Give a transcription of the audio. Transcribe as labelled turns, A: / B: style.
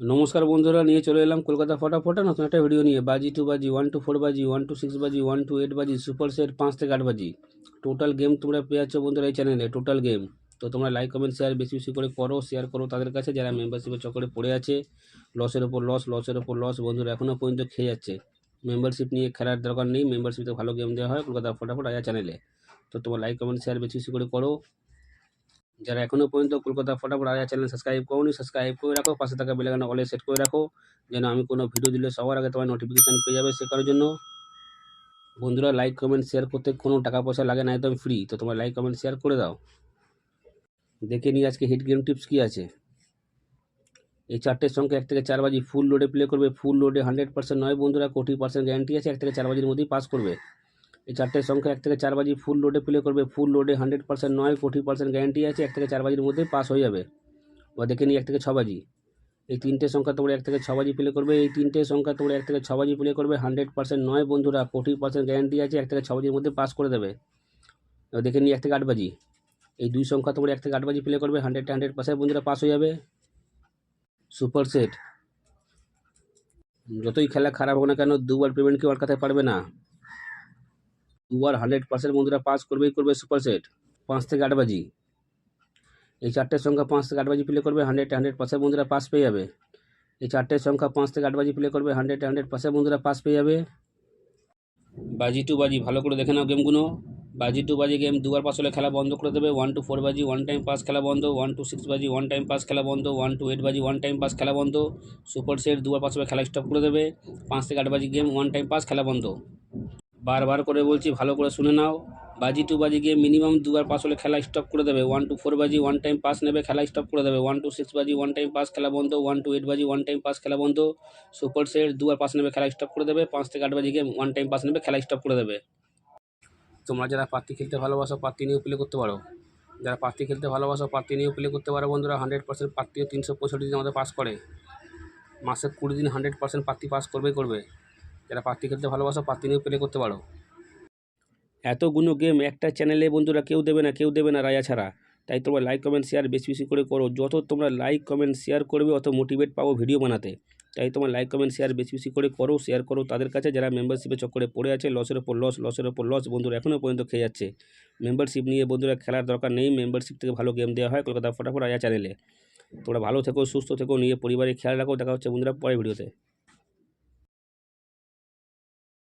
A: নমস্কার বন্ধুরা, নিয়ে চলে এলাম কলকাতা ফটাফটা। নতুন একটা ভিডিও নিয়ে। বাজি টু বাজি ওয়ান টু ফোর বাজি ওয়ান টু সিক্স বাজি ওয়ান টু এইট বাজি সুপার সেট পাঁচ থেকে আট বাজি। টোটাল গেম তোমরা পেয়ে যাচ্ছ বন্ধুরা এই চ্যানেলে টোটাল গেম তো তোমরা লাইক কমেন্ট শেয়ার বেশি বেশি করে করো শেয়ার করো তাদের কাছে যারা মেম্বারশিপের চক্করে পড়ে আছে। লসের ওপর লস লসের ওপর লস বন্ধুরা এখনও পর্যন্ত খেয়ে যাচ্ছে। মেম্বারশিপ নিয়ে খেলার দরকার নেই। মেম্বারশিপে ভালো গেম দেওয়া হয়। কলকাতা ফটাফট আয়া চ্যানেলে তো তোমার লাইক কমেন্ট শেয়ার বেশি বেশি করে করো। যারা এখনও পর্যন্ত কলকাতা ফটাফট আয়া চ্যানেল সাবস্ক্রাইব করোনি সাবস্ক্রাইব করে রাখো, পাশে থাকা বেলাগানা অলে সেট করে রাখো, যেন আমি কোনো ভিডিও দিলে সবার আগে তোমার নোটিফিকেশান পেয়ে যাবে সে কারোর জন্য। বন্ধুরা লাইক কমেন্ট শেয়ার করতে কোনো টাকা পয়সা লাগে না, একদম ফ্রি তো তোমার লাইক কমেন্ট শেয়ার করে দাও। দেখে নিই আজকে হিট গেম টিপস কী আছে? এই চারটের সঙ্গে এক থেকে চার বাজি ফুল লোডে প্লে করবে। ফুল লোডে হান্ড্রেড পার্সেন্ট নয় বন্ধুরা, কোটি পার্সেন্ট গ্যারান্টি আছে। এক থেকে চার বাজির মধ্যেই পাস করবে। এই চারটে সংখ্যা, এক থেকে চার বাজি ফুল লোডে প্লে করবে। ফুল লোডে হান্ড্রেড পার্সেন্ট নয়, কোটি পার্সেন্ট গ্যারান্টি আছে, এক থেকে চার বাজির মধ্যে পাস হয়ে যাবে। বা দেখে নিই এক থেকে ছ বাজি। এই তিনটে সংখ্যা তোমরা এক থেকে ছ বাজি প্লে করবে। এই তিনটে সংখ্যা তোমরা এক থেকে ছ বাজি প্লে করবে। হান্ড্রেড পার্সেন্ট নয় বন্ধুরা, কোটি পার্সেন্ট গ্যারান্টি আছে, এক থেকে ছ বাজির মধ্যে পাস করে দেবে। দেখে নিই এক থেকে আট বাজি। এই দুই সংখ্যা তোমরা এক থেকে আট বাজি প্লে করবে হান্ড্রেড হান্ড্রেড পার্সেন্ট বন্ধুরা পাস হয়ে যাবে। সুপার সেট যতই খেলা খারাপ হোক না কেন, দুবার পেমেন্ট কেউ আটকাতে পারবে না? দুবার হান্ড্রেড পার্সেন্ট বন্ধুরা পাস করবেই করবে সুপার সেট পাঁচ থেকে আট বাজি। এই চারটের সংখ্যা পাঁচ থেকে আট বাজি প্লে করবে হান্ড্রেড হান্ড্রেড পার্সেন্ট বন্ধুরা পাস পেয়ে যাবে। এই চারটের সংখ্যা পাঁচ থেকে আট বাজি প্লে করবে হান্ড্রেড হান্ড্রেড পার্সেন্ট বন্ধুরা পাস পেয়ে যাবে। বাজি টু বাজি, ভালো করে দেখে নাও গেমগুলো বাজি টু বাজি গেম দুবার পাস হলে খেলা বন্ধ করে দেবে। ওয়ান টু ফোর বাজি ওয়ান টাইম পাস খেলা বন্ধ। ওয়ান টু সিক্স বাজি ওয়ান টাইম পাস খেলা বন্ধ। ওয়ান টু এইট বাজি ওয়ান টাইম পাস খেলা বন্ধ। সুপার সেট দুবার পাস হলে খেলা স্টপ করে দেবে। পাঁচ থেকে আট বাজি গেম ওয়ান টাইম পাস খেলা বন্ধ। বারবার করে বলছি, ভালো করে শুনে নাও। বাজি টু বাজি গিয়ে মিনিমাম দুবার পাস হলে খেলা স্টপ করে দেবে। ওয়ান টু ফোর বাজি ওয়ান টাইম পাস নেবে, খেলা স্টপ করে দেবে। ওয়ান টু সিক্স বাজি ওয়ান টাইম পাস খেলা বন্ধ ওয়ান টু এইট বাজি ওয়ান টাইম পাস খেলা বন্ধ। সুপার সেট দুবার পাস নেবে, খেলা স্টপ করে দেবে। পাঁচ থেকে আট বাজি গিয়ে ওয়ান টাইম পাস নেবে, খেলা স্টপ করে দেবে। তোমরা যারা পাত্তি খেলতে ভালোবাসো পাত্তি নিয়েও প্লে করতে পারো। যারা পাত্তি খেলতে ভালোবাসো পাত্তি নিয়েও প্লে করতে পারো বন্ধুরা। হান্ড্রেড পার্সেন্ট পাত্তিও তিনশো পঁয়ষট্টি দিন আমাদের পাস করে। মাসে কুড়ি দিন হান্ড্রেড পার্সেন্ট পাত্তি পাস করবেই করবে। যারা পাত্তি খেলতে ভালোবাসো পাত্তি নিয়েও প্লে করতে পারো। এতগুলো গেম একটা চ্যানেলে বন্ধুরা কেউ দেবে না, কেউ দেবে না রায়া ছাড়া। তাই তোমরা লাইক কমেন্ট শেয়ার বেশি বেশি করে করো। যত তোমরা লাইক কমেন্ট শেয়ার করবে, অত মোটিভেট পাবো ভিডিও বানাতে। তাই তোমার লাইক কমেন্ট শেয়ার বেশি বেশি করে করো শেয়ার করো। তাদের কাছে যারা মেম্বারশিপের চক্করে পড়ে আছে লসের ওপর লস লসের ওপর লস বন্ধুরা এখনও পর্যন্ত খেয়ে যাচ্ছে। মেম্বারশিপ নিয়ে বন্ধুরা খেলার দরকার নেই। মেম্বারশিপ থেকে ভালো গেম দেওয়া হয় কলকাতা ফটাফট আয়া চ্যানেলে তোমরা ভালো থেকো, সুস্থ থেকো, নিয়ে পরিবারে খেয়াল রাখো। দেখা হচ্ছে বন্ধুরা পরে ভিডিওতে